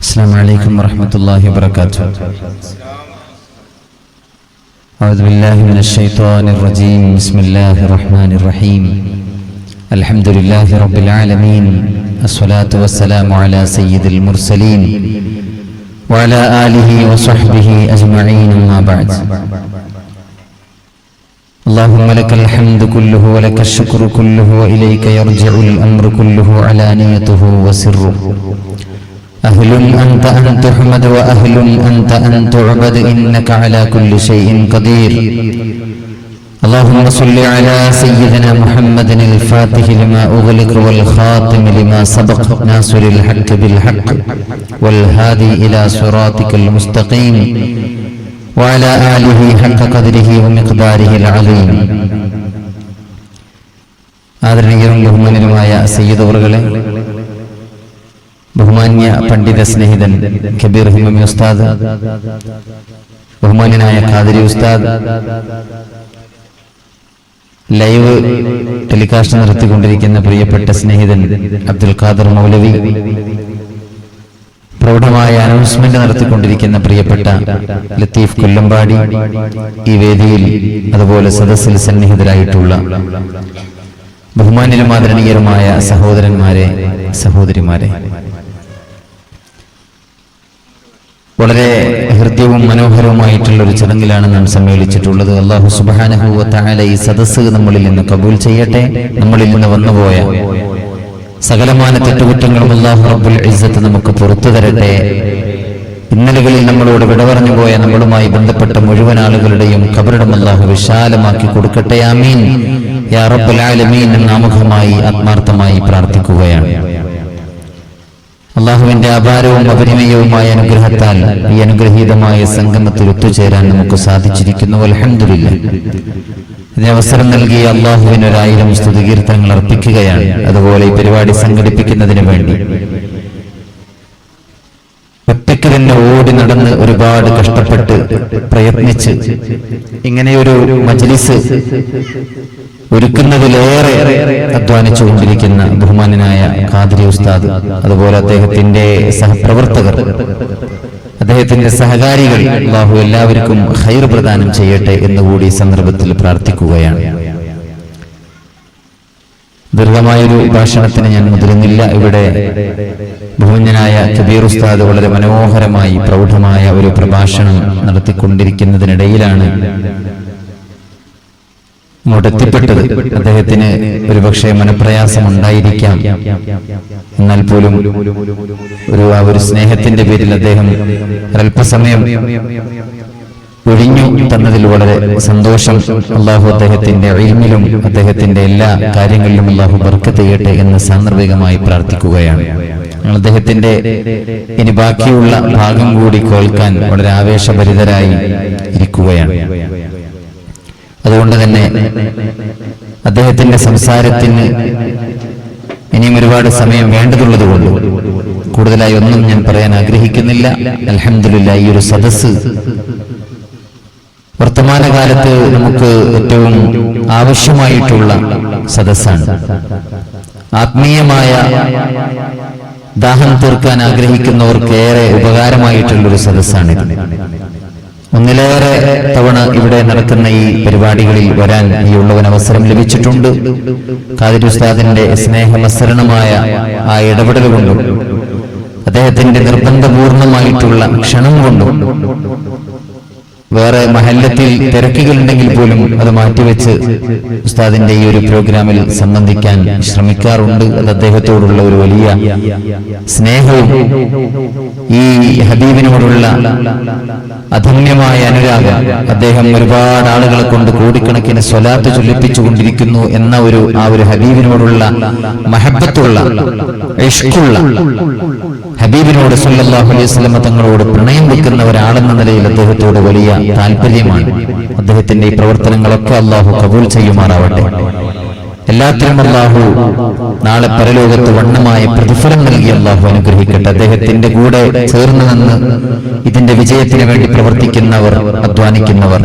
السلام عليكم ورحمة الله وبركاته. أعوذ بالله من الشيطان الرجيم. بسم الله الرحمن الرحيم. الحمد لله رب العالمين. الصلاة والسلام على سيد المرسلين وعلى آله وصحبه أجمعين أما بعد. اللهم لك الحمد كله ولك الشكر كله وإليك يرجع الأمر كله علانيته وسره. أهل أنت أن تحمد وأهل أنت أن تعبد إنك على كل شيء قدير. اللهم صل على سيدنا محمد الفاتح لما أغلق والخاتم لما سبق ناصر الحق بالحق والهادي إلى صراطك المستقيم. وعلى آله حق قدره ومقداره العظيم ആദരണീയരും ബഹുമാനരുമായ സയ്യിദുറുകളെ ബഹുമാന്യ പണ്ഡിത സ്നേഹിതൻ കബീർ ഹിമമി ഉസ്താദ് ബഹുമാന്യനായ ഖാദിരി ഉസ്താദ് ലൈവ് ടെലികാസ്റ്റ് നടത്തിക്കൊണ്ടിരിക്കുന്ന പ്രിയപ്പെട്ട സ്നേഹിതൻ അബ്ദുൽ ഖാദർ മൗലവി പ്രൗഢമായ അനൗൺസ്മെന്റ് നടത്തിക്കൊണ്ടിരിക്കുന്ന പ്രിയപ്പെട്ട ലത്തീഫ് കൊല്ലമ്പാടി ഈ വേദിയിൽ അതുപോലെ സദസ്സിൽ സന്നിഹിതരായിട്ടുള്ള ബഹുമാന്യരും ആദരണീയരുമായ സഹോദരന്മാരെ സഹോദരിമാരെ. വളരെ ഹൃദ്യവും മനോഹരവുമായിട്ടുള്ള ഒരു ചടങ്ങിലാണ് നാം സമ്മേളിച്ചിട്ടുള്ളത്. അള്ളാഹു സുബാനഹുവല ഈ സദസ്സ് നമ്മളിൽ നിന്ന് കബൂൽ ചെയ്യട്ടെ. നമ്മളിൽ നിന്ന് വന്നുപോയ സകലമാന തെറ്റുകുറ്റങ്ങളും അള്ളാഹു റബ്ബുൽ ഇസ്സത്ത് നമുക്ക് പുറത്തു തരട്ടെ. ഇന്നലകളിൽ നമ്മളോട് വിട പറഞ്ഞു പോയ നമ്മളുമായി ബന്ധപ്പെട്ട മുഴുവൻ ആളുകളുടെയും കബറിടം അള്ളാഹു വിശാലമാക്കി കൊടുക്കട്ടെ ആമീൻ. യാ റബ്ബുൽ ആലമീൻ നാമുഖമായി ആത്മാർത്ഥമായി പ്രാർത്ഥിക്കുകയാണ്. അള്ളാഹുവിന്റെ അപാരവും അപരിമയവുമായ അനുഗ്രഹത്താൽ ഈ അനുഗ്രഹീതമായ സംഗമത്തിൽ ഒത്തുചേരാൻ നമുക്ക് സാധിച്ചിരിക്കുന്നു. അലഹമില്ല ഇതിന് അവസരം നൽകിയ അള്ളാഹുവിന് ഒരായിരം സ്തുതികീർത്തനങ്ങൾ അർപ്പിക്കുകയാണ്. അതുപോലെ ഈ പരിപാടി സംഘടിപ്പിക്കുന്നതിന് വേണ്ടി. ഒറ്റയ്ക്ക് തന്നെ ഓടി നടന്ന് ഒരുപാട് കഷ്ടപ്പെട്ട് പ്രയത്നിച്ച് ഇങ്ങനെയൊരു മജ്ലിസ് ഒരുക്കുന്നതിലേറെ അധ്വാനിച്ചുകൊണ്ടിരിക്കുന്ന ബഹുമാനനായ ഖാദിരി ഉസ്താദ് അതുപോലെ അദ്ദേഹത്തിന്റെ സഹപ്രവർത്തകർ അദ്ദേഹത്തിന്റെ സഹകാരികൾ അള്ളാഹു എല്ലാവർക്കും ഹൈർ പ്രദാനം ചെയ്യട്ടെ എന്ന് കൂടി സന്ദർഭത്തിൽ പ്രാർത്ഥിക്കുകയാണ്. ദീർഘമായൊരു ഭാഷണത്തിന് ഞാൻ മുതിരുന്നില്ല ഇവിടെ ബഹുഞ്ഞനായ കബീർ ഉസ്താദ് വളരെ മനോഹരമായി പ്രൗഢമായ ഒരു പ്രഭാഷണം നടത്തിക്കൊണ്ടിരിക്കുന്നതിനിടയിലാണ് ഇങ്ങോട്ട് എത്തിപ്പെട്ടത് അദ്ദേഹത്തിന് ഒരുപക്ഷെ മനപ്രയാസം ഉണ്ടായിരിക്കാം എന്നാൽ പോലും ഒരു ആ ഒരു സ്നേഹത്തിന്റെ പേരിൽ അദ്ദേഹം ഒരല്പസമയം ഒഴിഞ്ഞു തന്നതിൽ വളരെ സന്തോഷം അള്ളാഹു അദ്ദേഹത്തിന്റെ ഇൽമിലും അദ്ദേഹത്തിന്റെ എല്ലാ കാര്യങ്ങളിലും അള്ളാഹു ബർക്കത്ത് ചെയ്യട്ടെ എന്ന് സാന്ദർഭികമായി പ്രാർത്ഥിക്കുകയാണ്. അദ്ദേഹത്തിന്റെ ഇനി ബാക്കിയുള്ള ഭാഗം കൂടി കേൾക്കാൻ വളരെ ആവേശഭരിതരായി ഇരിക്കുകയാണ്. അതുകൊണ്ട് തന്നെ അദ്ദേഹത്തിന്റെ സംസാരത്തിന് ഇനിയും ഒരുപാട് സമയം വേണ്ടതുള്ളത് കൊണ്ട് കൂടുതലായി ഒന്നും ഞാൻ പറയാൻ ആഗ്രഹിക്കുന്നില്ല. അലഹമില്ല ഈ ഒരു സദസ് വർത്തമാനകാലത്ത് നമുക്ക് ഏറ്റവും ആവശ്യമായിട്ടുള്ള സദസ്സാണ്. ആത്മീയമായ ദാഹം തീർക്കാൻ ആഗ്രഹിക്കുന്നവർക്ക് ഏറെ ഉപകാരമായിട്ടുള്ളൊരു സദസ്സാണിത് ഒന്നിലേറെ തവണ ഇവിടെ നടത്തുന്ന ഈ പരിപാടികളിൽ വരാൻ ഈ ഉള്ളവൻ അവസരം ലഭിച്ചിട്ടുണ്ട്. ഖാദിർ ഉസ്താദിന്റെ സ്നേഹമസരണമായ ആ ഇടപെടൽ കൊണ്ടും അദ്ദേഹത്തിന്റെ നിർബന്ധപൂർണമായിട്ടുള്ള ക്ഷണം കൊണ്ടും വേറെ മഹല്ലത്തിൽ തിരക്കുകളുണ്ടെങ്കിൽ പോലും അത് മാറ്റിവെച്ച് ഉസ്താദിന്റെ ഈ ഒരു പ്രോഗ്രാമിൽ സംബന്ധിക്കാൻ ശ്രമിക്കാറുണ്ട്. അത് അദ്ദേഹത്തോടുള്ള ഒരു വലിയ സ്നേഹവും ഈ ഹബീബിനോടുള്ള അധന്യമായ അനുരാഗം. അദ്ദേഹം ഒരുപാട് ആളുകളെ കൊണ്ട് കോടിക്കണക്കിന് സ്വലാത്ത് ചൊല്ലിപ്പിച്ചുകൊണ്ടിരിക്കുന്നു എന്ന ഒരു ആ ഒരു ഹബീബിനോടുള്ള മഹബത്തുള്ള ഇഷ്കുള്ള ഹബീബിനോട് സല്ലല്ലാഹു അലൈഹി തങ്ങളോട് പ്രണയം വെക്കുന്ന ഒരാളെന്ന നിലയിൽ അദ്ദേഹത്തോട് വലിയ താല്പര്യമാണ്. അദ്ദേഹത്തിന്റെ ഈ പ്രവർത്തനങ്ങളൊക്കെ അള്ളാഹു കബൂൽ ചെയ്യുമാറാവട്ടെ. എല്ലാത്തിനും അള്ളാഹു നാളെ പരലോകത്ത് വണ്ണമായ പ്രതിഫലം നൽകി അള്ളാഹു അനുഗ്രഹിക്കട്ടെ. അദ്ദേഹത്തിന്റെ കൂടെ ചേർന്ന് നിന്ന് ഇതിന്റെ വിജയത്തിന് വേണ്ടി പ്രവർത്തിക്കുന്നവർ അധ്വാനിക്കുന്നവർ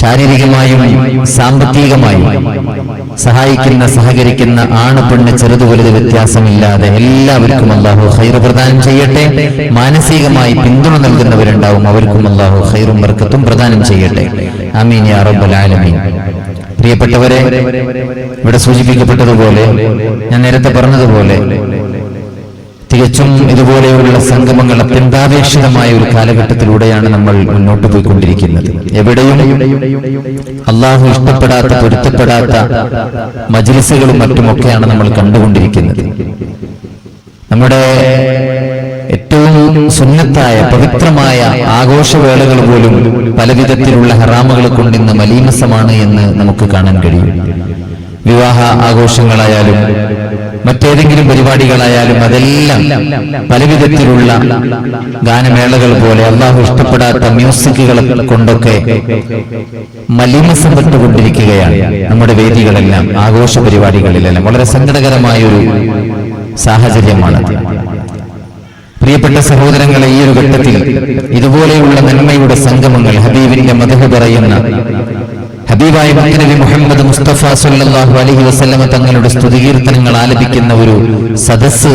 ശാരീരികമായും സാമ്പത്തികമായും സഹായിക്കുന്ന സഹകരിക്കുന്ന ആണ് പെണ്ണ് ചെറുത് വലുത് വ്യത്യാസമില്ലാതെ എല്ലാവർക്കും അള്ളാഹു ഹൈർ പ്രദാനം ചെയ്യട്ടെ. മാനസികമായി പിന്തുണ നൽകുന്നവരുണ്ടാവും. അവർക്കും അള്ളാഹു ഹൈറും വർക്കത്തും പ്രദാനം ചെയ്യട്ടെ. അമീൻ യാ റബ്ബൽ ആലമീൻ. പ്രിയപ്പെട്ടവരെ ഇവിടെ സൂചിപ്പിക്കപ്പെട്ടതുപോലെ ഞാൻ നേരത്തെ പറഞ്ഞതുപോലെ തികച്ചും ഇതുപോലെയുള്ള സംഗമങ്ങൾ അത്യന്താപേക്ഷിതമായ ഒരു കാലഘട്ടത്തിലൂടെയാണ് നമ്മൾ മുന്നോട്ട് പോയിക്കൊണ്ടിരിക്കുന്നത്. എവിടെയും അള്ളാഹു ഇഷ്ടപ്പെടാത്ത പൊരുത്തപ്പെടാത്ത മജിലിസുകളും മറ്റുമൊക്കെയാണ് നമ്മൾ കണ്ടുകൊണ്ടിരിക്കുന്നത്. നമ്മുടെ ഏറ്റവും സുന്നത്തായ പവിത്രമായ ആഘോഷവേളകൾ പോലും പലവിധത്തിലുള്ള ഹറാമുകൾ കൊണ്ടിന്ന് മലീമസമാണ് എന്ന് നമുക്ക് കാണാൻ കഴിയും. വിവാഹ ആഘോഷങ്ങളായാലും മറ്റേതെങ്കിലും പരിപാടികളായാലും അതെല്ലാം പലവിധത്തിലുള്ള ഗാനമേളകൾ പോലെ അള്ളാഹു ഇഷ്ടപ്പെടാത്ത മ്യൂസിക്കുകൾ കൊണ്ടൊക്കെ മലിമസം പെട്ടുകൊണ്ടിരിക്കുകയാണ് നമ്മുടെ വേദികളെല്ലാം ആഘോഷ പരിപാടികളിലെല്ലാം വളരെ സങ്കടകരമായ ഒരു സാഹചര്യമാണത് പ്രിയപ്പെട്ട സഹോദരങ്ങളെ ഈ ഒരു ഘട്ടത്തിൽ ഇതുപോലെയുള്ള നന്മയുടെ സംഗമങ്ങൾ ഹബീബിന്റെ മധു പറയുന്ന ഹബീബായ നബി മുഹമ്മദ് മുസ്തഫ സല്ലല്ലാഹു അലൈഹി വസ്ലമ തങ്ങളുടെ സ്തുതികീർത്തനങ്ങൾ ആലപിക്കുന്ന ഒരു സദസ്സ്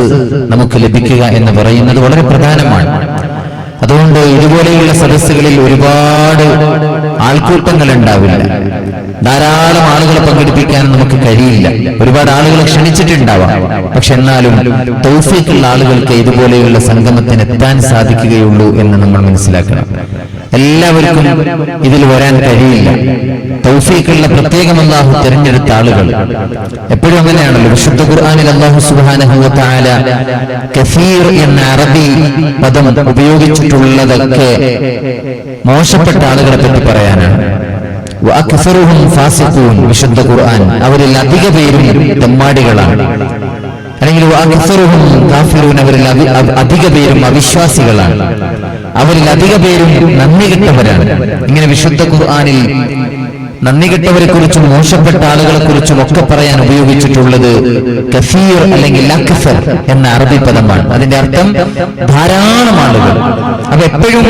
നമുക്ക് ലഭിക്കുക എന്ന് പറയുന്നത് വളരെ പ്രധാനമാണ്. അതുകൊണ്ട് ഇതുപോലെയുള്ള സദസ്സുകളിൽ ഒരുപാട് ആൾക്കൂട്ടങ്ങൾ ഉണ്ടാവില്ല ധാരാളം ആളുകളെ പങ്കെടുപ്പിക്കാൻ നമുക്ക് കഴിയില്ല. ഒരുപാട് ആളുകളെ ക്ഷണിച്ചിട്ടുണ്ടാവാം. പക്ഷെ എന്നാലും തൗഫീക്കുള്ള ആളുകൾക്ക് ഇതുപോലെയുള്ള സംഗമത്തിന് എത്താൻ സാധിക്കുകയുള്ളൂ എന്ന് നമ്മൾ മനസ്സിലാക്കണം. എല്ലാവർക്കും ഇതിൽ വരാൻ കഴിയില്ല. തൗഫീഖുള്ള പ്രത്യേകം അള്ളാഹു തിരഞ്ഞെടുത്ത ആളുകൾ. എപ്പോഴും അങ്ങനെയാണല്ലോ. വിശുദ്ധ ഖുർആാനിൽ അള്ളാഹു സുബാനഹു താല കഫീർ എന്ന അറബി പദം ഉപയോഗിച്ചിട്ടുള്ളതൊക്കെ മോശപ്പെട്ട ആളുകളെ പറ്റി പറയാനാണ്. വിശുദ്ധ ഖുർആൻ. അവരിൽ അധിക പേരും തെമ്മാടികളാണ് അല്ലെങ്കിൽ അവരിൽ അധിക പേരും അവിശ്വാസികളാണ്. അവരിൽ അധിക പേരും നന്ദി കെട്ടവരാണ്. ഇങ്ങനെ വിശുദ്ധ ഖുർആാനിൽ നന്ദി കെട്ടവരെ കുറിച്ചും മോശപ്പെട്ട ആളുകളെ കുറിച്ചും ഒക്കെ പറയാൻ ഉപയോഗിച്ചിട്ടുള്ളത് കഫീർ അല്ലെങ്കിൽ ലഖഫർ എന്ന അറബി പദമാണ്. അതിന്റെ അർത്ഥം ധാരാളം ആളുകൾ. അപ്പൊ എപ്പോഴും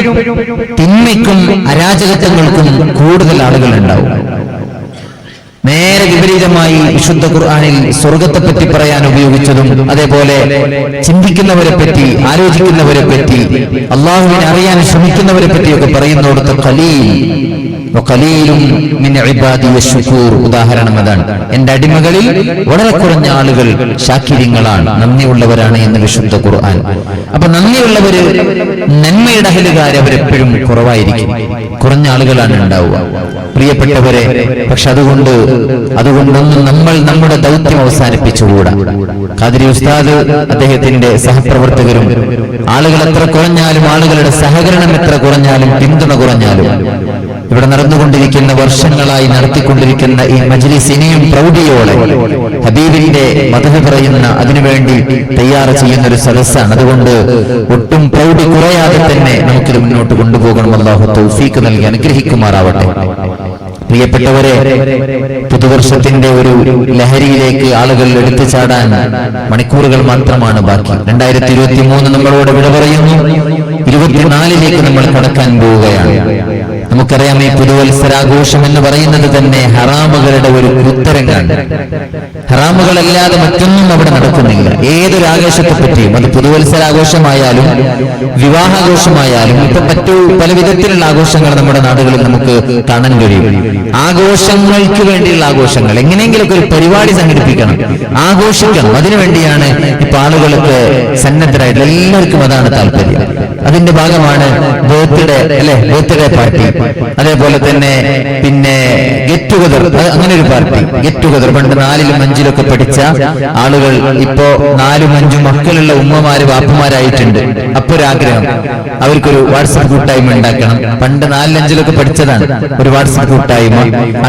തിന്മയ്ക്കും അരാജകത്വങ്ങൾക്കും കൂടുതൽ ആളുകൾ ഉണ്ടാവും നേരെ വിപരീതമായി വിശുദ്ധ ഖുർആാനിൽ സ്വർഗത്തെ പറ്റി പറയാൻ ഉപയോഗിച്ചതും അതേപോലെ ചിന്തിക്കുന്നവരെ പറ്റി ആലോചിക്കുന്നവരെ പറ്റി അള്ളാഹുവിനെ അറിയാൻ ശ്രമിക്കുന്നവരെ പറ്റിയൊക്കെ പറയുന്നിടത്ത് ഖലീൽ ഉദാഹരണം അതാണ്. എന്റെ അടിമകളിൽ വളരെ കുറഞ്ഞ ആളുകൾ ശാക്കിര്യങ്ങളാണ്. നന്ദിയുള്ളവരാണ് എന്ന് വിശുദ്ധ ഖുർആൻ. അപ്പൊ നന്ദിയുള്ളവര് നന്മയുടെ അഹലുകാർ അവരെപ്പോഴും കുറവായിരിക്കും. കുറഞ്ഞ ആളുകളാണ് ഉണ്ടാവുക. പ്രിയപ്പെട്ടവരെ പക്ഷെ അതുകൊണ്ട് അതുകൊണ്ടൊന്നും നമ്മൾ നമ്മുടെ ദൗത്യം അവസാനിപ്പിച്ചുകൂടാ. കാതിരി ഉസ്താദ് അദ്ദേഹത്തിന്റെ സഹപ്രവർത്തകരും ആളുകൾ എത്ര കുറഞ്ഞാലും ആളുകളുടെ സഹകരണം എത്ര കുറഞ്ഞാലും പിന്തുണ കുറഞ്ഞാലും ഇവിടെ നടന്നുകൊണ്ടിരിക്കുന്ന വർഷങ്ങളായി നടത്തിക്കൊണ്ടിരിക്കുന്ന ഈ മജ്ലിസ് ഇനിയും പ്രൗഢിയോടെ ഹബീബിന്റെ മതഹ് പറയുന്ന അതിനുവേണ്ടി തയ്യാറ് ചെയ്യുന്ന ഒരു സദസ്സാണ്. അതുകൊണ്ട് ഒട്ടും പ്രൗഢി കുറയാതെ തന്നെ നമുക്കിത് മുന്നോട്ട് കൊണ്ടുപോകണം. അള്ളാഹു തൗഫീക്ക് നൽകി അനുഗ്രഹിക്കുമാറാവട്ടെ. പ്രിയപ്പെട്ടവരെ പുതുവർഷത്തിന്റെ ഒരു ലഹരിയിലേക്ക് ആളുകൾ എടുത്തു ചാടാൻ മണിക്കൂറുകൾ മാത്രമാണ് ബാക്കി. രണ്ടായിരത്തി ഇരുപത്തി മൂന്ന് നമ്മളോട് വിട പറയുന്നു. ഇരുപത്തിനാലിലേക്ക് നമ്മൾ കടക്കാൻ പോവുകയാണ്. നമുക്കറിയാം ഈ പുതുവത്സരാഘോഷം എന്ന് പറയുന്നത് തന്നെ ഹറാമുകളുടെ ഒരു ഉത്തരങ്ങാണ് ഹറാമുകളല്ലാതെ മറ്റൊന്നും അവിടെ നടക്കുന്നില്ല. ഏതൊരു ആഘോഷത്തെ പറ്റിയും അത് പുതുവത്സരാഘോഷമായാലും വിവാഹാഘോഷമായാലും ഇപ്പൊ മറ്റു പല വിധത്തിലുള്ള ആഘോഷങ്ങൾ നമ്മുടെ നാടുകളിൽ നമുക്ക് കാണാൻ കഴിയും. ആഘോഷങ്ങൾക്ക് വേണ്ടിയുള്ള ആഘോഷങ്ങൾ എങ്ങനെയെങ്കിലൊക്കെ ഒരു പരിപാടി സംഘടിപ്പിക്കണം ആഘോഷിക്കണം. അതിനുവേണ്ടിയാണ് ഇപ്പൊ ആളുകൾക്ക് സന്നദ്ധരായിട്ടുള്ള എല്ലാവർക്കും അതാണ് താല്പര്യം. അതിന്റെ ഭാഗമാണ് ബർത്ത്ഡേ അല്ലെ? Birthday party. അതേപോലെ തന്നെ പിന്നെ ഗെറ്റ് ടുഗദർ അങ്ങനെ ഒരു പാർട്ടി. ഗെറ്റ് ടുഗദർ പണ്ട് നാലിലും അഞ്ചിലൊക്കെ പഠിച്ച ആളുകൾ ഇപ്പോ നാലും അഞ്ചും മക്കളുള്ള ഉമ്മമാര് വാപ്പമാരായിട്ടുണ്ട്. അപ്പൊ ഒരു ആഗ്രഹം അവർക്കൊരു വാട്സപ്പ് കൂട്ടായ്മ ഉണ്ടാക്കണം. പണ്ട് നാലിലഞ്ചിലൊക്കെ പഠിച്ചതാണ് ഒരു വാട്സപ്പ് കൂട്ടായ്മ.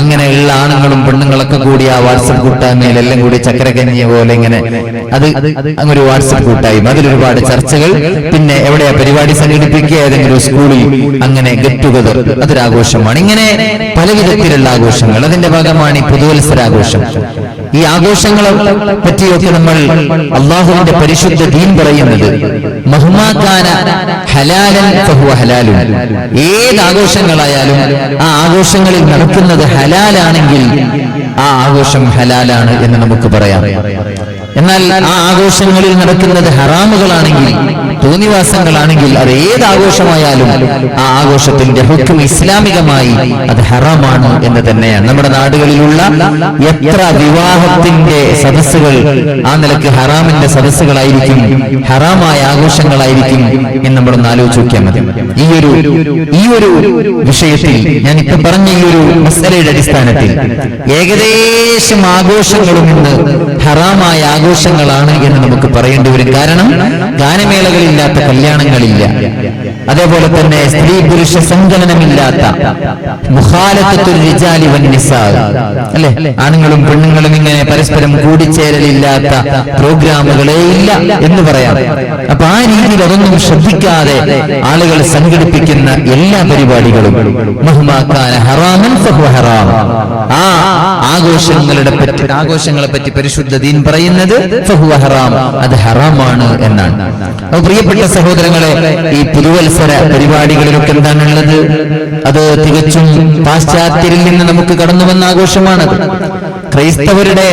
അങ്ങനെയുള്ള ആണുങ്ങളും പെണ്ണുങ്ങളൊക്കെ കൂടി ആ വാട്സപ്പ് കൂട്ടായ്മയിൽ എല്ലാം കൂടി ചക്കരക്കഞ്ഞിയ പോലെ ഇങ്ങനെ അത് അങ്ങനെ ഒരു വാട്സപ്പ് കൂട്ടായ്മ. അതിലൊരുപാട് ചർച്ചകൾ. പിന്നെ എവിടെയാ പരിപാടി? സംഘടിപ്പിക്കുക ഏതെങ്കിലും സ്കൂളിൽ അങ്ങനെ ഗെറ്റ് ടുഗദർ അതൊരു ആഘോഷമാണ്. ഇങ്ങനെ പല വിധത്തിലുള്ള ആഘോഷങ്ങൾ. അതിന്റെ ഭാഗമാണ് ഈ പുതുവത്സരാഘോഷം. ഈ ആഘോഷങ്ങളെ പറ്റിയൊക്കെ നമ്മൾ അള്ളാഹുവിന്റെ പരിശുദ്ധ ദീൻ പറയുന്നത് മഹ്മാക്കാന ഹലാലൻ ഹലാലു. ഏത് ആഘോഷങ്ങളായാലും ആ ആഘോഷങ്ങളിൽ നടക്കുന്നത് ഹലാലാണെങ്കിൽ ആ ആഘോഷം ഹലാലാണ് എന്ന് നമുക്ക് പറയാം. എന്നാൽ ആ ആഘോഷങ്ങളിൽ നടക്കുന്നത് ഹറാമുകളാണെങ്കിൽ തോന്നിവാസങ്ങളാണെങ്കിൽ അത് ഏത് ആഘോഷമായാലും ആ ആഘോഷത്തിന്റെ ഹുക്കും ഇസ്ലാമികമായി അത് ഹറാമാണ് എന്ന് തന്നെയാണ്. നമ്മുടെ നാടുകളിലുള്ള എത്ര വിവാഹത്തിന്റെ സദസ്സുകൾ ആ നിലയ്ക്ക് ഹറാമിന്റെ സദസ്സുകളായിരിക്കും ഹറാമായ ആഘോഷങ്ങളായിരിക്കും എന്ന് നമ്മളൊന്ന് ആലോചിച്ച് നോക്കിയാൽ മതി. ഈ ഒരു ഈ ഒരു വിഷയത്തിൽ ഞാൻ ഇപ്പൊ പറഞ്ഞ ഈ ഒരു മസലയുടെ അടിസ്ഥാനത്തിൽ ഏകദേശം ആഘോഷങ്ങളും ഇന്ന് ഹറാമായ ആഘോഷങ്ങളാണ് എന്ന് നമുക്ക് പറയേണ്ടി വരും. കാരണം ഗാനമേളകളില്ലാത്ത കല്യാണങ്ങളില്ല. അതേപോലെ തന്നെ സ്ത്രീ പുരുഷ സങ്കലനമില്ലാത്ത അല്ലെ? ആണുങ്ങളും പെണ്ണുങ്ങളും ഇങ്ങനെ പരസ്പരം കൂടിച്ചേരലില്ലാത്ത പ്രോഗ്രാമുകളേ ഇല്ല എന്ന് പറയാം. അപ്പൊ ആ രീതിയിൽ അതൊന്നും ശ്രദ്ധിക്കാതെ ആളുകൾ സംഘടിപ്പിക്കുന്ന എല്ലാ പരിപാടികളും. ഹറാമൻ ഹറാം. ആ ആഘോഷങ്ങളുടെ പറ്റി ആഘോഷങ്ങളെ പറ്റി പരിശുദ്ധ ദീൻ പറയുന്നത് ഹറാം. അത് ഹറാമാണ് എന്നാണ്. പ്രിയപ്പെട്ട സഹോദരങ്ങളെ ഈ പുതുവത്സര പരിപാടികളിലൊക്കെ എന്താണുള്ളത് അത് തികച്ചും പാശ്ചാത്യരിൽ നിന്ന് നമുക്ക് കടന്നു വന്ന ആഘോഷമാണ് ക്രൈസ്തവരുടെ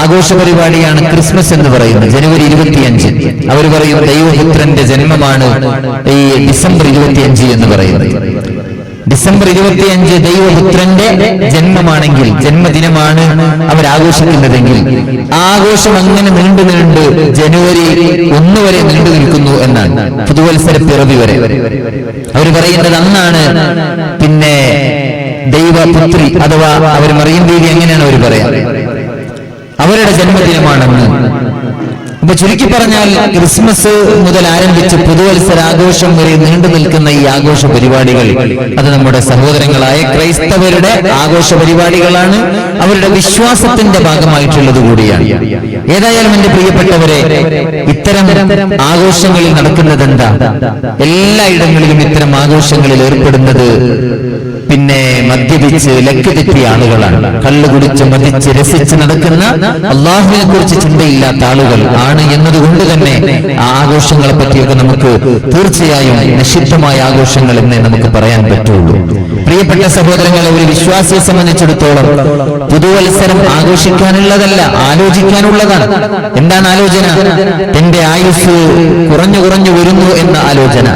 ആഘോഷ പരിപാടിയാണ് ക്രിസ്മസ് എന്ന് പറയുന്നത് ജനുവരി ഇരുപത്തിയഞ്ച്. അവർ പറയും ദൈവപുത്രന്റെ ജന്മമാണ് ഈ ഡിസംബർ ഇരുപത്തിയഞ്ച് എന്ന് പറയുന്നത്. ഡിസംബർ ഇരുപത്തിയഞ്ച് ദൈവപുത്രന്റെ ജന്മമാണെങ്കിൽ ജന്മദിനമാണ് അവർ ആഘോഷിക്കുന്നതെങ്കിൽ. ആഘോഷം അങ്ങനെ നീണ്ടു നീണ്ട് ജനുവരി ഒന്ന് വരെ നീണ്ടു നിൽക്കുന്നു എന്നാണ്. പുതുവത്സര പിറവി വരെ. അവർ പറയുന്നത് അന്നാണ്. പിന്നെ ദൈവപുത്രി അഥവാ അവർ മറിയം ദേവി എങ്ങനെയാണ് അവർ പറയാ? അവരുടെ ജന്മദിനമാണെന്ന്. അപ്പൊ ചുരുക്കി പറഞ്ഞാൽ ക്രിസ്മസ് മുതൽ ആരംഭിച്ച് പുതുവത്സരാഘോഷം വരെ നീണ്ടു നിൽക്കുന്ന ഈ ആഘോഷ പരിപാടികൾ അത് നമ്മുടെ സഹോദരങ്ങളായ ക്രൈസ്തവരുടെ ആഘോഷ പരിപാടികളാണ്. അവരുടെ വിശ്വാസത്തിന്റെ ഭാഗമായിട്ടുള്ളത് കൂടിയാണ്. ഏതായാലും എന്റെ പ്രിയപ്പെട്ടവരെ ഇത്തരം ആഘോഷങ്ങളിൽ നടക്കുന്നത് എന്താ എല്ലായിടങ്ങളിലും ഇത്തരം ആഘോഷങ്ങളിൽ ഏർപ്പെടുന്നത് പിന്നെ മദ്യപിച്ച് ലക്ക് തെറ്റിയ ആളുകളാണ്. കള്ളു കുടിച്ച് മതിച്ച് രസിച്ച് നടക്കുന്ന അള്ളാഹുവിനെ കുറിച്ച് ചിന്തയില്ലാത്ത ആളുകൾ ആണ് എന്നതുകൊണ്ട് തന്നെ ആ ആഘോഷങ്ങളെ പറ്റിയൊക്കെ നമുക്ക് തീർച്ചയായും നിഷിദ്ധമായ ആഘോഷങ്ങൾ എന്നേ നമുക്ക് പറയാൻ പറ്റുള്ളൂ. പ്രിയപ്പെട്ട സഹോദരങ്ങളെ ഒരു വിശ്വാസിയെ സംബന്ധിച്ചിടത്തോളം പുതുവത്സരം ആഘോഷിക്കാനുള്ളതല്ല ആലോചിക്കാനുള്ളതാണ്. എന്താണ് ആലോചന? എന്റെ ആയുസ് കുറഞ്ഞു കുറഞ്ഞു വരുന്നു എന്ന ആലോചന.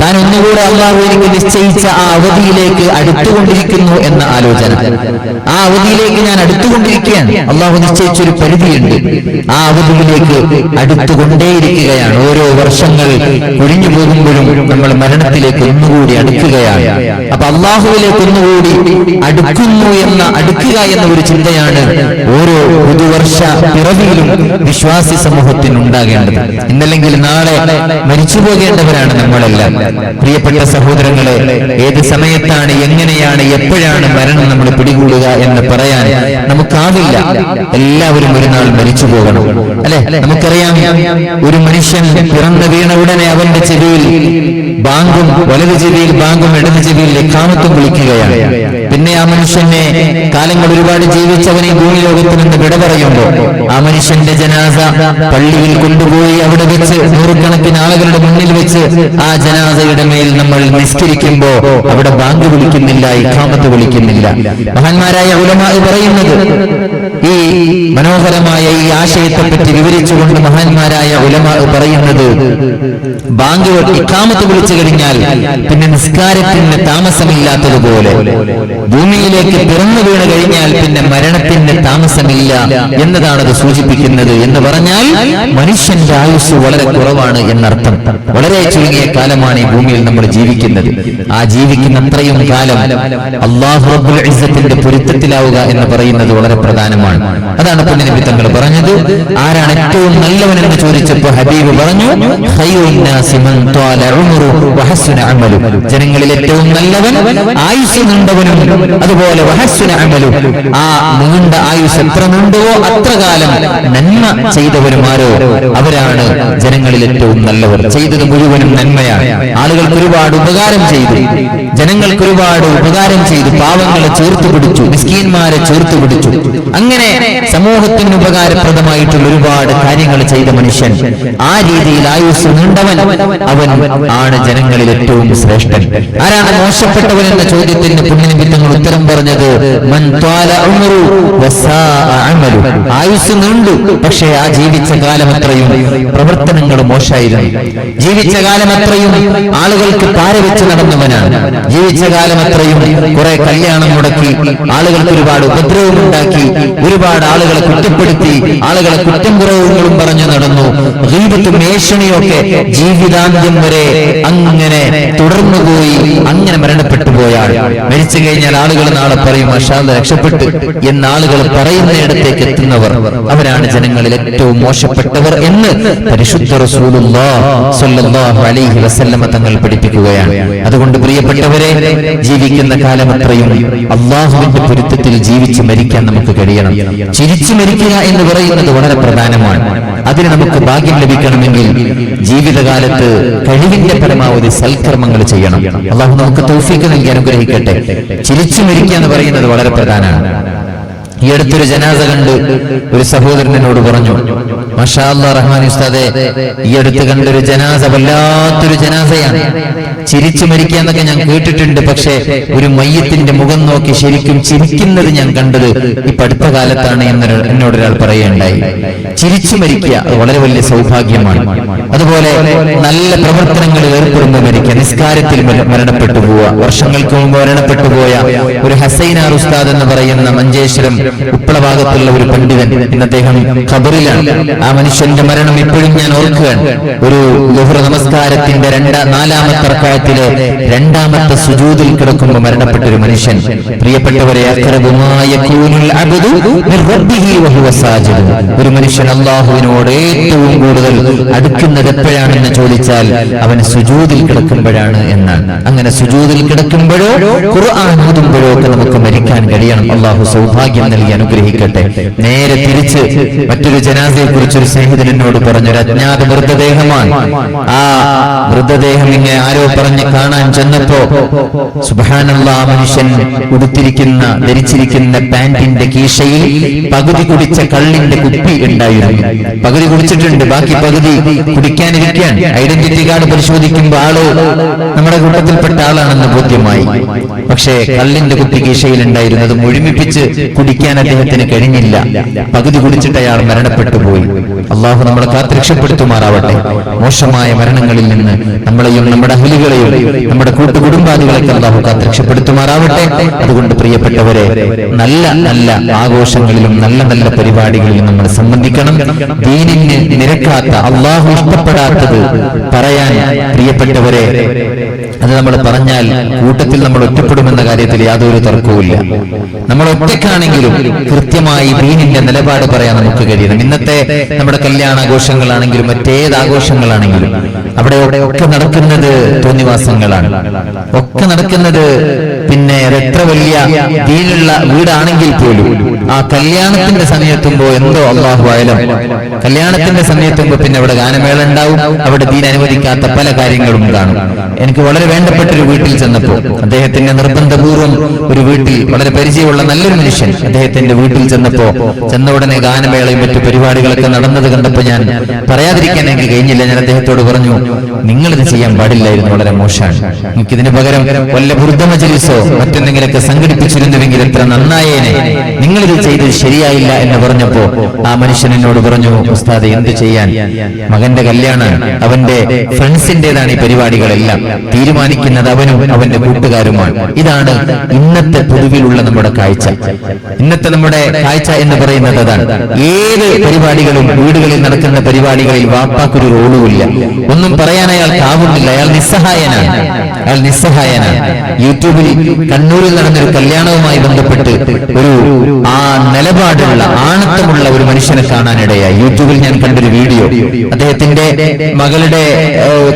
താൻ ഒന്നുകൂടെ അള്ളാഹു എനിക്ക് നിശ്ചയിച്ച ആ അവധിയിലേക്ക് അടുത്തുകൊണ്ടിരിക്കുന്നു എന്ന ആലോചന. ആ അവധിയിലേക്ക് ഞാൻ അടുത്തുകൊണ്ടിരിക്കുകയാണ്. അള്ളാഹു നിശ്ചയിച്ചൊരു പരിധിയുണ്ട്. ആ അവധിയിലേക്ക് അടുത്തുകൊണ്ടേയിരിക്കുകയാണ്. ഓരോ വർഷങ്ങൾ ഒഴിഞ്ഞു പോകുമ്പോഴും നമ്മൾ മരണത്തിലേക്ക് ഒന്നുകൂടി അടുക്കുകയാണ്. അപ്പൊ അള്ളാഹുവിലേക്ക് ഒന്നുകൂടി അടുക്കുന്നു എന്ന അടുക്കുക എന്ന ഒരു ചിന്തയാണ് ഓരോ പുതുവർഷ പിറവിയിലും വിശ്വാസി സമൂഹത്തിന് ഉണ്ടാകേണ്ടത്. ഇന്നല്ലെങ്കിൽ നാളെ മരിച്ചു പോകേണ്ടവരാണ് നമ്മളെല്ലാം. പ്രിയപ്പെട്ട സഹോദരങ്ങളെ ഏത് സമയത്താണ് എങ്ങനെയാണ് എപ്പോഴാണ് മരണം നമ്മൾ പിടികൂടുക എന്ന് പറയാൻ നമുക്കാവില്ല. എല്ലാവരും ഒരു നാൾ മരിച്ചു പോകണം. അല്ലെ? നമുക്കറിയാം ഒരു മനുഷ്യൻ പിറന്നു വീണ ഉടനെ അവന്റെ ചെവിയിൽ ബാങ്കും വലത് ചെവിയിൽ ബാങ്കും ഇടത് ചെവിയിൽ കാമത്വം വിളിക്കുകയാണ് പിന്നെ ആ മനുഷ്യനെ കാലങ്ങൾ ഒരുപാട് ജീവിച്ചവനെ ഭൂമി ലോകത്തിൽ നിന്ന് വിട പറയുമ്പോൾ ആ മനുഷ്യന്റെ ജനാസ പള്ളിയിൽ കൊണ്ടുപോയി അവിടെ വെച്ച് നൂറുകണക്കിന് ആളുകളുടെ മുന്നിൽ വെച്ച് ആ ജനാസയുടെ മേൽ നമ്മൾ നിസ്കരിക്കുമ്പോ അവിടെ ബാങ്ക് വിളിക്കുന്നില്ല ഇഖാമത്ത് വിളിക്കുന്നില്ല. മഹാന്മാരായ ഉലമാ പറയുന്നത് ഈ മനോഹരമായ ഈ ആശയത്തെ പറ്റി വിവരിച്ചുകൊണ്ട് മഹാന്മാരായ ഉലമാർ പറയുന്നത് ബാങ്ക് ഇക്കാമത്ത് വിളിച്ചു കഴിഞ്ഞാൽ പിന്നെ നിസ്കാരത്തിന് താമസമില്ലാത്തതുപോലെ ഭൂമിയിലേക്ക് പിറന്നു വീണ് കഴിഞ്ഞാൽ പിന്നെ മരണത്തിന് താമസമില്ല എന്നതാണ് അത് സൂചിപ്പിക്കുന്നത് എന്ന് പറഞ്ഞാൽ മനുഷ്യന്റെ ആയുസ് വളരെ കുറവാണ് എന്നർത്ഥം. വളരെ ചുരുങ്ങിയ കാലമാണ് ഈ ഭൂമിയിൽ നമ്മൾ ജീവിക്കുന്നത്. ആ ജീവിക്കുന്ന അത്രയും കാലം അള്ളാഹു റബ്ബുൽ പൊരുത്തത്തിലാവുക എന്ന് പറയുന്നത് വളരെ പ്രധാനമാണ്. അതാണ് പുണ്യനബി തങ്ങൾ പറഞ്ഞത്. ആരാണ് ഏറ്റവും നല്ലവൻ എന്ന് ചോദിച്ചപ്പോൾ ഹബീബ് പറഞ്ഞു. ജനങ്ങളിൽ ഏറ്റവും നല്ലവൻ ആയുസ് നീണ്ടവനും അതുപോലെ ആ നീണ്ട ആയുസ് എത്ര നീണ്ടുവോ അത്ര കാലം നന്മ ചെയ്തവരുമാരോ അവരാണ് ജനങ്ങളിൽ ഏറ്റവും നല്ലവർ. ചെയ്തത് മുഴുവനും നന്മയാണ്. ആളുകൾക്ക് ഒരുപാട് ഉപകാരം ചെയ്തു. ജനങ്ങൾക്ക് ഒരുപാട് ഉപകാരം ചെയ്തു. പാവങ്ങളെ ചേർത്ത് പിടിച്ചു. മിസ്കീന്മാരെ ചേർത്ത് പിടിച്ചു. അങ്ങനെ സമൂഹത്തിന് ഉപകാരപ്രദമായിട്ടുള്ള ഒരുപാട് കാര്യങ്ങൾ ചെയ്ത മനുഷ്യൻ ആ രീതിയിൽ ആയുസ് നീണ്ടവൻ അവൻ ആണ് ജനങ്ങളിൽ ഏറ്റവും ശ്രേഷ്ഠൻ. ആരാണ് മോശപ്പെട്ടവൻ എന്ന ചോദ്യത്തിന് പുണ്യനിമിത്തങ്ങൾ ഉത്തരം പറഞ്ഞത്. ആയുസ് നീണ്ടു പക്ഷേ ആ ജീവിച്ച കാലം അത്രയും പ്രവർത്തനങ്ങൾ മോശമായിരുന്നു. ജീവിച്ച കാലം അത്രയും ആളുകൾക്ക് പാരവെച്ച് നടന്നവനാണ്. ജീവിച്ച കാലം അത്രയും കുറെ കല്യാണം മുടക്കി ആളുകൾക്ക് ഒരുപാട് ഉപദ്രവം ഉണ്ടാക്കി ഒരുപാട് ആളുകളെ കുറ്റപ്പെടുത്തി ആളുകളെ കുറ്റം കുറവുകളും പറഞ്ഞു നടന്നു. ഗീബത്തും മേഷണിയൊക്കെ ജീവിതാന്ത്യം വരെ അങ്ങനെ തുടർന്നു പോയി അങ്ങനെ മരണപ്പെട്ടു പോയാൽ മരിച്ചു കഴിഞ്ഞാൽ ആളുകൾ നാളെ പറയും അഷാദ് രക്ഷപ്പെട്ടു. എന്ന ആളുകൾ പറയുന്നിടത്തേക്ക് എത്തുന്നവർ അവരാണ് ജനങ്ങളിൽ ഏറ്റവും മോശപ്പെട്ടവർ എന്ന് പരിശുദ്ധ അലൈഹി വസല്ലമ തങ്ങൾ പഠിപ്പിക്കുകയാണ്. അതുകൊണ്ട് പ്രിയപ്പെട്ടവരെ ജീവിക്കുന്ന കാലം അത്രയും അള്ളാഹുവിന്റെ പൊരുത്തത്തിൽ ജീവിച്ച് മരിക്കാൻ നമുക്ക് കഴിയണം. ചിരിച്ചു മരിക്കുക എന്ന് പറയുന്നത് വളരെ പ്രധാനമാണ്. അതിന് നമുക്ക് ഭാഗ്യം ലഭിക്കണമെങ്കിൽ ജീവിതകാലത്ത് കഴിവിന്റെ പരമാവധി സൽക്കർമ്മങ്ങൾ ചെയ്യണം. അള്ളാഹു നമുക്ക് തൗഫീക്ക് നൽകി അനുഗ്രഹിക്കട്ടെ. ചിരിച്ചു മരിക്കുക എന്ന് പറയുന്നത് വളരെ പ്രധാനമാണ്. ഈ അടുത്തൊരു ജനാസ കണ്ട് ഒരു സഹോദരനോട് പറഞ്ഞു മഷാ അല്ലാ റഹ്മാൻ ഉസ്താദെ ഈ അടുത്ത് കണ്ടൊരു ജനാസ വല്ലാത്തൊരു ജനാസയാണ്. ചിരിച്ചു മരിക്കുക എന്നൊക്കെ ഞാൻ കേട്ടിട്ടുണ്ട് പക്ഷെ ഒരു മയ്യത്തിന്റെ മുഖം നോക്കി ശരിക്കും ചിരിക്കുന്നത് ഞാൻ കണ്ടത് ഈ അടുത്ത കാലത്താണ് എന്നൊരു എന്നോട് ഒരാൾ പറയുകയുണ്ടായി. ചിരിച്ചു മരിക്കുക അത് വളരെ വലിയ സൗഭാഗ്യമാണ്. അതുപോലെ നല്ല പ്രവർത്തനങ്ങളിൽ ഏർപ്പെടുമ്പോൾ മരിക്കുക നിസ്കാരത്തിൽ മര- മരണപ്പെട്ടു പോവുക വർഷങ്ങൾക്ക് മുമ്പ് മരണപ്പെട്ടു പോയ ഒരു ഹസൈനാർ ഉസ്താദ് എന്ന് പറയുന്ന മഞ്ചേശ്വരം ഉപ്പളഭാഗത്തുള്ള ഒരു പണ്ഡിതൻ അദ്ദേഹം ഖബറിലാണ്. ആ മനുഷ്യന്റെ മരണം ഇപ്പോഴും ഞാൻ ഓർക്കുകയാണ്. ഒരു ലുഹ്ർ നമസ്കാരത്തിന്റെ രണ്ടാം നാലാമത്തെ റക്കായത്തിലെ രണ്ടാമത്തെ സുജൂതിൽ കിടക്കുമ്പോൾ മരണപ്പെട്ട ഒരു മനുഷ്യൻ. പ്രിയപ്പെട്ടവരെ. ഒരു മനുഷ്യൻ അള്ളാഹുവിനോട് ഏറ്റവും കൂടുതൽ അടുക്കുന്നത് എപ്പോഴാണെന്ന് ചോദിച്ചാൽ അവൻ സുജൂതിൽ കിടക്കുമ്പോഴാണ് എന്നാണ്. അങ്ങനെ സുജൂതിൽ കിടക്കുമ്പോഴോ ഖുർആൻ ഓതുമ്പോഴോ ഒക്കെ നമുക്ക് മരിക്കാൻ കഴിയണം. അള്ളാഹു സൗഭാഗ്യം നൽകി അനുഗ്രഹിക്കട്ടെ. നേരെ തിരിച്ച് മറ്റൊരു ജനാസയെ കുറിച്ച് ഒരു സ്നേഹിതൻ എന്നോട് പറഞ്ഞു ഒരു അജ്ഞാത മൃതദേഹമാണ് ആ മൃതദേഹം ഇങ്ങനെ ആരോ പറഞ്ഞ് കാണാൻ ചെന്നപ്പോ സുബാനുള്ള ആ മനുഷ്യൻ ഉടുത്തിരിക്കുന്ന ധരിച്ചിരിക്കുന്ന പാന്റിന്റെ കീശയിൽ പകുതി കുടിച്ച കള്ളിന്റെ കുപ്പി ഉണ്ടായിരുന്നു. പകുതി കുടിച്ചിട്ടുണ്ട് ബാക്കി പകുതി കുടിക്കാനിരിക്കാൻ. ഐഡന്റിറ്റി കാർഡ് പരിശോധിക്കുമ്പോൾ ആൾ നമ്മുടെ കൂട്ടത്തിൽപ്പെട്ട ആളാണെന്ന് ബോധ്യമായി. പക്ഷേ കള്ളിന്റെ കുപ്പി ഉണ്ടായിരുന്നത് ഉണ്ടായിരുന്നു മുഴുമിപ്പിച്ച് കുടിക്കാൻ അദ്ദേഹത്തിന് കഴിഞ്ഞില്ല. പകുതി കുടിച്ചിട്ട് അയാൾ മരണപ്പെട്ടു പോയി. അള്ളാഹു നമ്മളെ കാത്ത് രക്ഷപ്പെടുത്തുമാറാവട്ടെ. മോശമായ മരണങ്ങളിൽ നിന്ന് നമ്മളെയും നമ്മുടെ ഹലികളെയും നമ്മുടെ കൂട്ടുകുടുംബാദികളെയൊക്കെ അള്ളാഹു കാത്ത് രക്ഷപ്പെടുത്തുമാറാവട്ടെ. അതുകൊണ്ട് പ്രിയപ്പെട്ടവരെ നല്ല നല്ല ആഘോഷങ്ങളിലും നല്ല നല്ല പരിപാടികളിലും നമ്മൾ സംബന്ധിക്കണം. ദീനിന് നിരക്കാത്ത അള്ളാഹു ഇഷ്ടപ്പെടാത്തത് പറയാൻ പ്രിയപ്പെട്ടവരെ അത് നമ്മൾ പറഞ്ഞാൽ കൂട്ടത്തിൽ നമ്മൾ ഒറ്റപ്പെടുമെന്ന കാര്യത്തിൽ യാതൊരു തർക്കവുമില്ല. നമ്മൾ ഒറ്റക്കാണെങ്കിലും കൃത്യമായി ദീനിന്റെ നിലപാട് പറയാൻ നമുക്ക് കഴിയണം. ഇന്നത്തെ നമ്മുടെ കല്യാണാഘോഷങ്ങളാണെങ്കിലും മറ്റേത് ആഘോഷങ്ങളാണെങ്കിലും അവിടെ ഒക്കെ നടക്കുന്നത് തോന്നിവാസങ്ങളാണ്. ഒക്കെ നടക്കുന്നത് പിന്നെ എത്ര വലിയ ദീനുള്ള വീടാണെങ്കിൽ പോലും ആ കല്യാണത്തിന്റെ സമയത്തുമ്പോ എന്തോ അള്ളാഹുവായാലും കല്യാണത്തിന്റെ സമയത്തുമ്പോ പിന്നെ അവിടെ ഗാനമേള ഉണ്ടാവും. അവിടെ ദീൻ അനുവദിക്കാത്ത പല കാര്യങ്ങളും കാണും. എനിക്ക് വളരെ വേണ്ടപ്പെട്ട ഒരു വീട്ടിൽ ചെന്നപ്പോ അദ്ദേഹത്തിന്റെ നിർബന്ധപൂർവം ഒരു വീട്ടിൽ വളരെ പരിചയമുള്ള നല്ലൊരു മനുഷ്യൻ അദ്ദേഹത്തിന്റെ വീട്ടിൽ ചെന്നപ്പോ ചെന്ന ഉടനെ ഗാനമേളയും മറ്റു പരിപാടികളൊക്കെ നടന്നത് കണ്ടപ്പോ ഞാൻ പറയാതിരിക്കാൻ എനിക്ക് കഴിഞ്ഞില്ല. ഞാൻ അദ്ദേഹത്തോട് പറഞ്ഞു നിങ്ങളിത് ചെയ്യാൻ പാടില്ലായിരുന്നു വളരെ മോശമാണ്. എനിക്ക് ഇതിന് പകരം വല്ല വൃദ്ധ മജലിസോ മറ്റെന്തെങ്കിലുമൊക്കെ സംഘടിപ്പിച്ചിരുന്നുവെങ്കിൽ എത്ര നന്നായേനെ. നിങ്ങളിത് ചെയ്തത് ശരിയായില്ല എന്ന് പറഞ്ഞപ്പോ ആ മനുഷ്യൻ എന്നോട് പറഞ്ഞു ഉസ്താദ് എന്ത് ചെയ്യാൻ? മകന്റെ കല്യാണം അവന്റെ ഫ്രണ്ട്സിന്റേതാണ് ഈ പരിപാടികളെല്ലാം. തീരുമാനിക്കുന്നത് അവനും അവന്റെ കൂട്ടുകാരുമാണ്. ഇതാണ് ഇന്നത്തെ പൊതുവിലുള്ള നമ്മുടെ കാഴ്ച. ഇന്നത്തെ നമ്മുടെ കാഴ്ച എന്ന് പറയുന്നത് അതാണ്. ഏത് പരിപാടികളും വീടുകളിൽ നടക്കുന്ന പരിപാടികളിൽ വാപ്പാക്കൊരു റോളുമില്ല. ഒന്നും പറയാൻ അയാൾ ആവുന്നില്ല. അയാൾ നിസ്സഹായനാണ്. അയാൾ നിസ്സഹായനാണ്. യൂട്യൂബിൽ കണ്ണൂരിൽ നടന്നൊരു കല്യാണവുമായി ബന്ധപ്പെട്ട് ഒരു ആ നിലപാടുള്ള ആണത്തമുള്ള ഒരു മനുഷ്യനെ കാണാനിടയായി. യൂട്യൂബിൽ ഞാൻ കണ്ടൊരു വീഡിയോ. അദ്ദേഹത്തിന്റെ മകളുടെ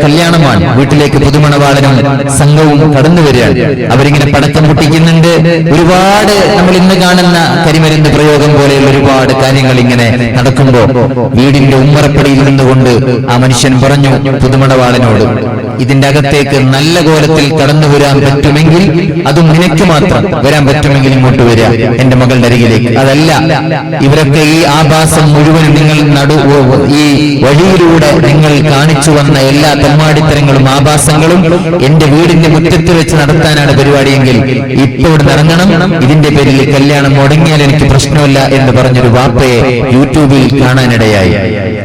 കല്യാണമാണ്. വീട്ടിലേക്ക് പുതുമണവാളനും സംഘവും കടന്നു വരികയാണ്. അവർ അവരിങ്ങനെ പടക്കം പൊട്ടിക്കുന്നുണ്ട്. ഒരുപാട് നമ്മൾ ഇന്ന് കാണുന്ന കരിമരുന്ന് പ്രയോഗം പോലെയുള്ള ഒരുപാട് കാര്യങ്ങൾ ഇങ്ങനെ നടക്കുമ്പോ വീടിന്റെ ഉമ്മറപ്പടിയിൽ നിന്നുകൊണ്ട് ആ മനുഷ്യൻ പറഞ്ഞു പുതുമണവാളനോട് ഇതിന്റെ അകത്തേക്ക് നല്ല കോലത്തിൽ കടന്നു വരാൻ പറ്റുമെങ്കിൽ അതും നിനക്ക് മാത്രം വരാൻ പറ്റുമെങ്കിൽ ഇങ്ങോട്ട് വരിക. എന്റെ മകളുടെ അരികിലേക്ക്. അതല്ല ഇവരൊക്കെ ഈ ആഭാസം മുഴുവൻ നിങ്ങൾ നടു ഈ വഴിയിലൂടെ നിങ്ങൾ കാണിച്ചു വന്ന എല്ലാ തെമ്മാടിത്തരങ്ങളും ആഭാസങ്ങളും എന്റെ വീടിന്റെ മുറ്റത്ത് വെച്ച് നടത്താനാണ് പരിപാടിയെങ്കിൽ ഇപ്പൊ ഇവിടെ ഇറങ്ങണം ഇതിന്റെ പേരിൽ കല്യാണം മുടങ്ങിയാൽ എനിക്ക് പ്രശ്നമില്ല എന്ന് പറഞ്ഞൊരു വാപ്പയെ യൂട്യൂബിൽ കാണാനിടയായി.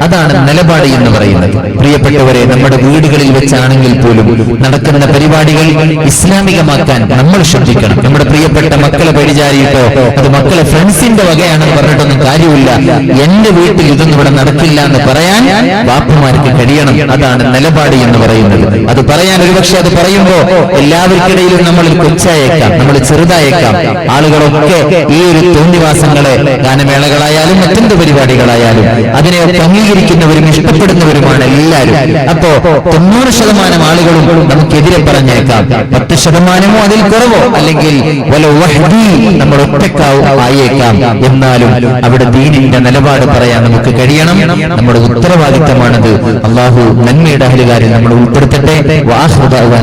അതാണ് നിലപാട് എന്ന് പറയുന്നത്. പ്രിയപ്പെട്ടവരെ നമ്മുടെ വീടുകളിൽ വെച്ചാണെങ്കിൽ പോലും നടക്കുന്ന പരിപാടികൾ ഇസ്ലാമികമാക്കാൻ നമ്മൾ ശ്രദ്ധിക്കണം. നമ്മുടെ പ്രിയപ്പെട്ട മക്കളെ പരിചാരിയിട്ടോ അത് മക്കളെ ഫ്രണ്ട്സിന്റെ വകയാണെന്ന് പറഞ്ഞിട്ടൊന്നും കാര്യമില്ല. എന്റെ വീട്ടിൽ ഇതൊന്നും ഇവിടെ നടക്കില്ല എന്ന് പറയാൻ ബാപ്പുമാർക്ക് കഴിയണം. അതാണ് നിലപാട് എന്ന് പറയുന്നത്. അത് പറയാൻ ഒരുപക്ഷെ അത് പറയുമ്പോ എല്ലാവർക്കിടയിലും നമ്മൾ കൊച്ചായേക്കാം നമ്മൾ ചെറുതായേക്കാം. ആളുകളൊക്കെ ഈ ഒരു തോന്നിവാസങ്ങളെ ഗാനമേളകളായാലും മറ്റെന്ത് പരിപാടികളായാലും അതിനെ അംഗീകരിക്കുന്നവരും ഇഷ്ടപ്പെടുന്നവരുമാണ് എല്ലാവരും. അപ്പോ തൊണ്ണൂറ് ശതമാനം ആളുകളും നമുക്കെതിരെ പറഞ്ഞേക്കാം. പത്ത് ശതമാനമോ അതിൽ കുറവോ? അല്ലെങ്കിൽ വല വഹദി നമ്മൾ ഒറ്റക്കാവും ആയേക്കാം. എന്നാലും അവിടെ ദീനിന്റെ നിലപാട് പറയാൻ നമുക്ക് കഴിയണം. നമ്മുടെ ഉത്തരവാദിത്തമാണത്. അള്ളാഹു നന്മയുടെ അഹലുകാരിൽ നമ്മൾ ഉൾപ്പെടുത്തട്ടെ.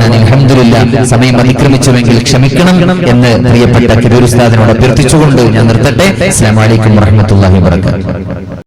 അലഹമില്ല സമയം അതിക്രമിച്ചുവെങ്കിൽ ക്ഷമിക്കണം എന്ന് പ്രിയപ്പെട്ട കിരൂർ ഉസ്താദിനോട് അഭ്യർത്ഥിച്ചുകൊണ്ട് ഞാൻ നിർത്തട്ടെ. അസ്ലാം വലൈക്കും വറഹമത്തല്ലാഹി വാബർക്കാത്തു